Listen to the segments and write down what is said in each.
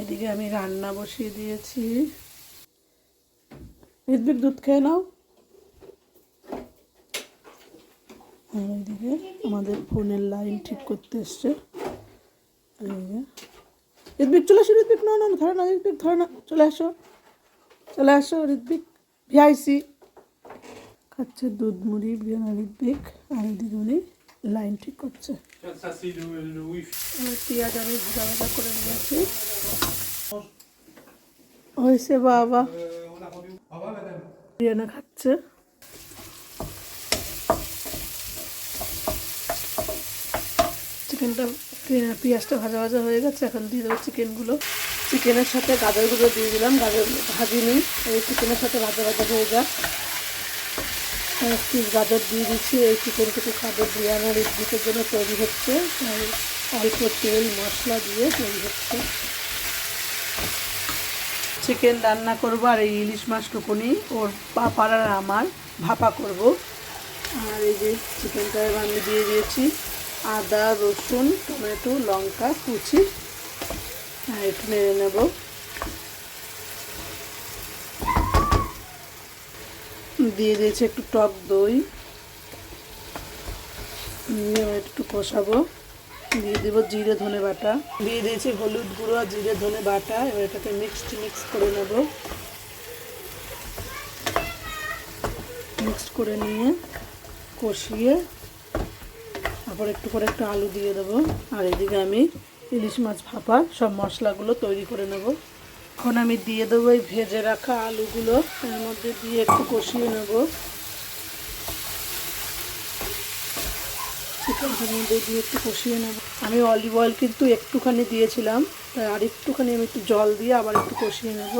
এদিকে আমি রান্না বসিয়ে দিয়েছি। ঋদ্বিক দুধ খেয়ে নাও। আর এদিকে আমাদের ফোনের লাইন ঠিক করতে এসছে। ঋদ্বিক চলে আসো ঋদ্বিক না না ধরে না ঋদ্বিক ধরে না, চলে আসো। চলে আসো ঋদ্বিক ভিআইসি খাচ্ছে দুধ মুড়ি বিয়ানা ঋদ্বিক আর এদিকে উনি লাইন ঠিক করছে। পেঁয়াজ আমি ভাজা ভাজা করে নিয়েছি। হয়েছে বাবা. বিরিয়ানি খাচ্ছে। চিকেনটা পেঁয়াজটা ভাজা ভাজা হয়ে গেছে, এখন দিয়ে দেবো চিকেনগুলো। চিকেনের সাথে গাজরগুলো দিয়ে দিলাম, গাজর ভাজিনি। এই চিকেনের সাথে ভাজা ভাজা হয়ে যাক। এক পিস গাজর দিয়ে দিচ্ছি। এই চিকেনটুকু খাব বিরিয়ানার দিকের জন্য তৈরি হচ্ছে। আর অল্প তেল মশলা দিয়ে তৈরি হচ্ছে। চিকেন রান্না করব আর এই ইলিশ মাছ টুকুনি ওর পাপার আর আমার ভাপা করব। আর এই যে চিকেনটা আমি দিয়ে দিয়েছি। আদা রসুন টমেটো লঙ্কা কুচি। আর একটু নেড়ে নেব। দিয়ে দিয়েছি একটু টক দই। এবার একটু কষাবো। দিয়ে দেবো জিরে ধনে বাটা। দিয়ে দিয়েছি হলুদ গুঁড়ো আর জিরে ধনে বাটা। এবার এটাকে মিক্সড মিক্স করে নেব। মিক্সড করে নিয়ে কষিয়ে তারপর একটু করে একটু আলু দিয়ে দেবো। আর এদিকে আমি ইলিশ মাছ ভাপা সব মশলাগুলো তৈরি করে নেব। এখন আমি দিয়ে দেবো এই ভেজে রাখা আলুগুলো। এর মধ্যে দিয়ে একটু কষিয়ে নেব। চিকেনটার মধ্যে দিয়ে একটু কষিয়ে নেব। আমি অলিভ অয়েল কিন্তু একটুখানি দিয়েছিলাম, তাই আর একটুখানি আমি একটু জল দিয়ে আবার একটু কষিয়ে নেব।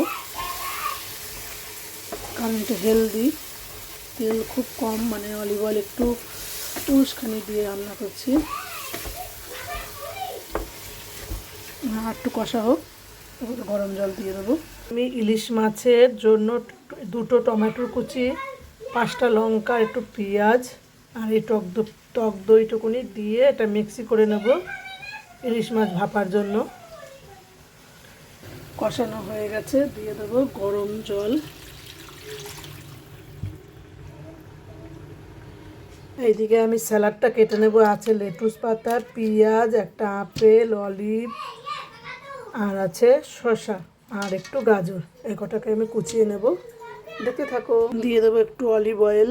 কারণ এটা হেলদি তেল খুব কম মানে অলিভ অয়েল একটু উসখানি দিয়ে রান্না করছি। একটু কষা হোক। গরম জল দিয়ে দেবো। আমি ইলিশ মাছের জন্য দুটো টমেটোর কুচি, পাঁচটা লঙ্কা, একটু পেঁয়াজ, আর এই টক টক দইটুকুনি দিয়ে এটা মিক্সি করে নেব ইলিশ মাছ ভাপার জন্য। কষানো হয়ে গেছে, দিয়ে দেবো গরম জল। এইদিকে আমি স্যালাডটা কেটে নেব, আছে লেটুস পাতা, পেঁয়াজ, একটা আপেল, অলিভ আর আছে শসা আর একটু গাজর। এই কটাকে আমি কুচিয়ে নেব। দেখতে থাকো, দিয়ে দেবো একটু অলিভ অয়েল।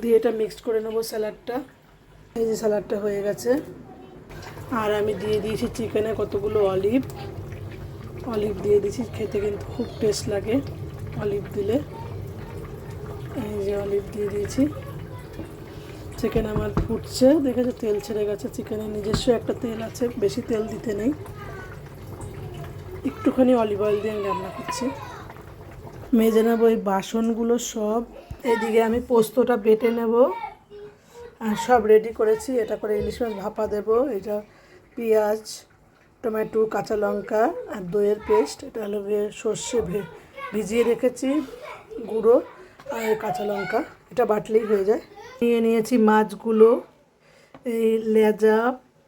দিয়ে এটা মিক্সড করে নেব স্যালাডটা। এই যে স্যালাডটা হয়ে গেছে। আর আমি দিয়ে দিয়েছি চিকেনে কতগুলো অলিভ। অলিভ দিয়ে দিয়েছি, খেতে কিন্তু খুব টেস্ট লাগে অলিভ দিলে। এই যে অলিভ দিয়ে দিয়েছি। চিকেন আমার ফুটছে। দেখেছে তেল ছেড়ে গেছে চিকেনের নিজস্ব একটা তেল আছে, বেশি তেল দিতে নেই। একটুখানি অলিভ অয়েল দিয়ে আমি রান্না করছি। মেজে নেব এই বাসনগুলো সব। এদিকে আমি পোস্তটা বেটে নেব। আর সব রেডি করেছি। এটা করে ইলিশ মাছ ভাপা দেবো। এটা পেঁয়াজ, টমেটো, কাঁচা লঙ্কা আর দইয়ের পেস্ট। এটা হলো সর্ষে ভিজিয়ে রেখেছি, গুঁড়ো আর কাঁচা লঙ্কা। এটা বাটলেই হয়ে যায়। নিয়ে নিয়েছি মাছগুলো, এই লেজা,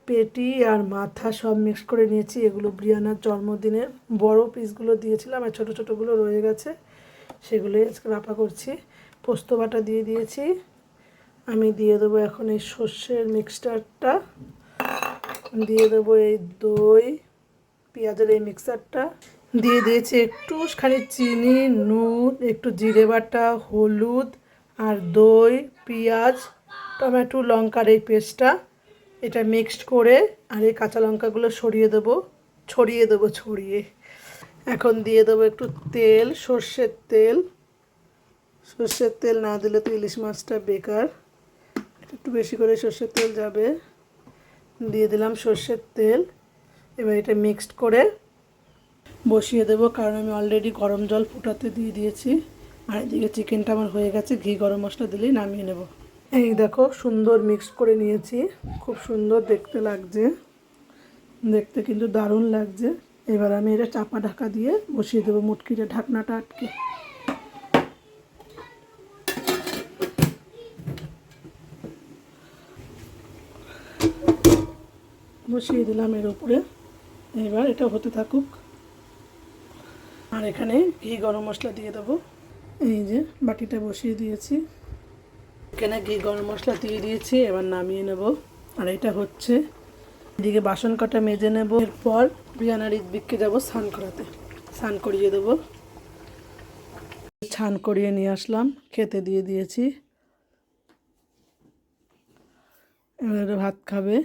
পেটি আর মাথা সব মিক্স করে নিয়েছি। এগুলো ব্রিয়ানার জন্মদিনের বড় পিসগুলো দিয়েছিলাম আর ছোটো ছোটোগুলো রয়ে গেছে। সেগুলোই আজকে করছি। পোস্ত বাটা দিয়ে দিয়েছি। আমি দিয়ে দেবো এখন এই সর্ষের মিক্সচারটা দিয়ে দেবো এই দই, পেঁয়াজের এই মিক্সারটা দিয়ে দিয়েছি একটু খানি চিনি, নুন, একটু জিরে বাটা, হলুদ আর দই। পেঁয়াজ, টমেটো, লঙ্কার এই পেস্টটা, এটা মিক্সড করে আর এই কাঁচা লঙ্কাগুলো সরিয়ে দেবো, ছড়িয়ে দেবো, ছড়িয়ে। এখন দিয়ে দেবো একটু তেল, সর্ষের তেল। সর্ষের তেল না দিলে তো ইলিশ মাছটা বেকার। একটু বেশি করে সর্ষের তেল যাবে। দিয়ে দিলাম সর্ষের তেল। এবার এটা মিক্সড করে বসিয়ে দেবো, কারণ আমি অলরেডি গরম জল ফুটাতে দিয়ে দিয়েছি। আর এদিকে চিকেনটা আমার হয়ে গেছে, ঘি গরম মশলা দিলেই নামিয়ে নেব। এই দেখো, সুন্দর মিক্স করে নিয়েছি। খুব সুন্দর দেখতে লাগছে। দেখতে কিন্তু দারুণ লাগছে। এবার আমি এটা চাপা ঢাকা দিয়ে বসিয়ে দেবো মুটকিটা, ঢাকনাটা আটকে। বসিয়ে দিলাম এর উপরে। এবার এটা হতে থাকুক। আর এখানে ঘি গরম মশলা দিয়ে দেবো। এই যে বাটিটা বসিয়ে দিয়েছি। এখানে ঘি, গরম মশলা দিয়ে দিয়েছি, এবার নামিয়ে নেব। আর এটা হচ্ছে, এদিকে বাসন কাটা মেজে নেব। এরপর বিয়ানার ঈদবিককে যাব স্নান করাতে। স্নান করিয়ে দেবো। ছান করিয়ে নিয়ে আসলাম, খেতে দিয়ে দিয়েছি। এবারে ভাত খাবে।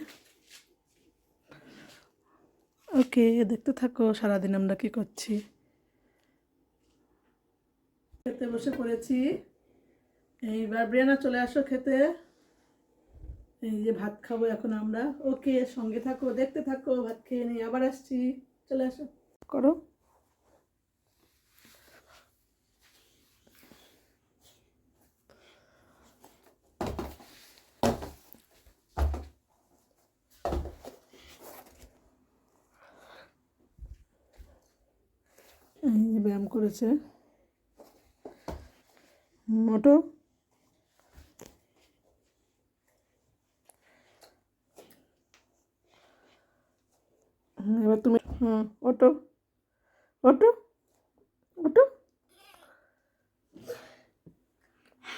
ওকে, দেখতে থাকো, সারাদিন আমরা কি করছি? খেতে বসে পড়েছি। এইবার ব্রিয়ানা চলে আসো খেতে। এই যে ভাত খাব এখন আমরা। ওকে সঙ্গে থাকো দেখতে থাকো ভাত খেয়ে নিয়ে আবার আসছি। চলে আসো। করো। এই যে ব্যায়াম করেছে। মোটো। এবার তুমি হুম ওটো ওটো ওটো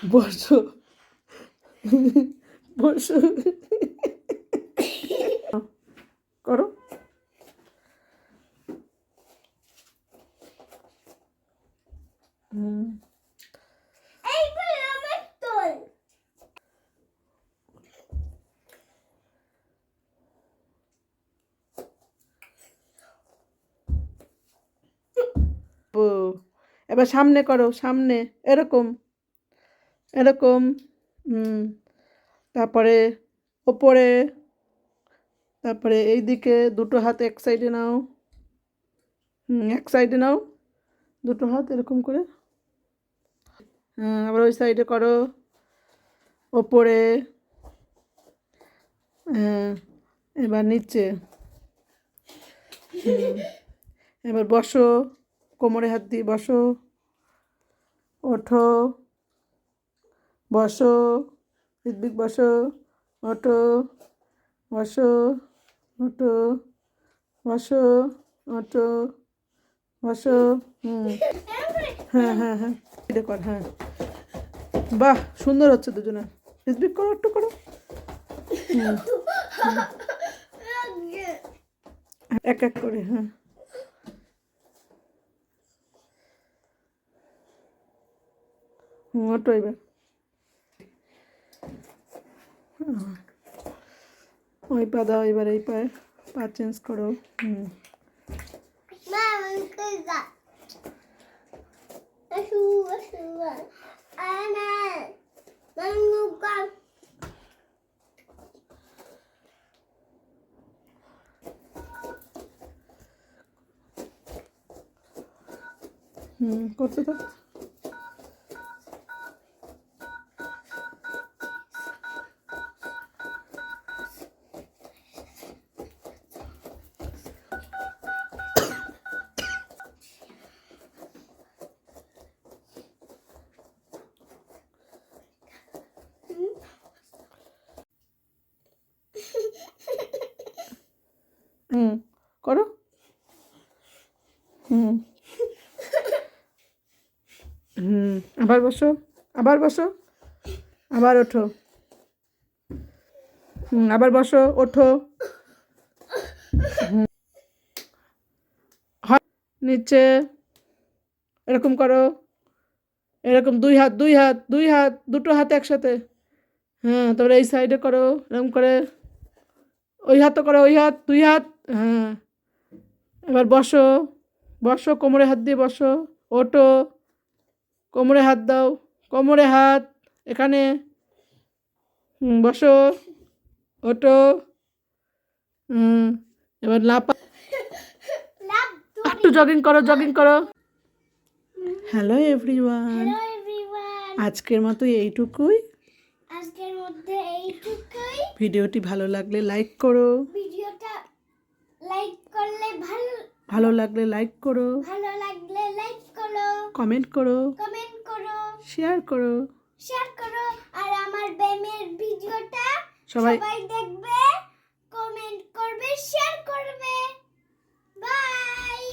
বসো। বসো। করো। হুম এইগুলো আমার তোল ও এবার সামনে করো, সামনে, এরকম এরকম তারপরে ওপরে, তারপরে এই দিকে দুটো হাত এক সাইডে নাও এক সাইডে নাও, দুটো হাত এরকম করে হ্যাঁ আবার ওই সাইডে করো, ওপরে হ্যাঁ এবার নিচে এবার বসো, কোমরে হাত দিয়ে বসো ওঠো। বসো। ঋদ্বিক বসো। ওঠো। বসো। ওঠো। বসো। ওঠো। বসো। হুম। হ্যাঁ হ্যাঁ হ্যাঁ। কর হ্যাঁ। বাহ, সুন্দর হচ্ছে দুজনে। ঋদ্বিক করো একটু, করো। এক এক করে হ্যাঁ। ওটো এবার হুম। ওই পা দাও এবার এই পায়ে পা চেঞ্জ করো হুম Mama, kızı. Aşı, হুম, করো। হুম। হুম, আবার বসো আবার বসো, আবার ওঠো। হুম, আবার বসো, ওঠো। হুম। নিচে, এরকম করো। এরকম দুই হাত দুই হাত দুই হাত, দুটো হাত একসাথে। হ্যাঁ তারপরে এই সাইডে করো, এরকম করে। ওই হাতও করো, ওই হাত, দুই হাত। হ্যাঁ। এবার বসো বসো কোমরে হাত দিয়ে বসো ওটো কোমরে হাত দাও কোমরে হাত এখানে বসো ওটো হুম এবার লাপা একটু জগিং করো জগিং করো। হ্যালো এভরিওয়ান আজকের মতো এইটুকুই। আজকের মধ্যে এইটুকুই। ভিডিওটি ভালো লাগলে লাইক করো। লাইক করলে ভালো ভালো লাগলে লাইক করো। ভালো লাগলে লাইক করো। কমেন্ট করো। কমেন্ট করো। শেয়ার করো। শেয়ার করো। আর আমার ব্যায়ামের ভিডিওটা সবাই সবাই দেখবে কমেন্ট করবে শেয়ার করবে। বাই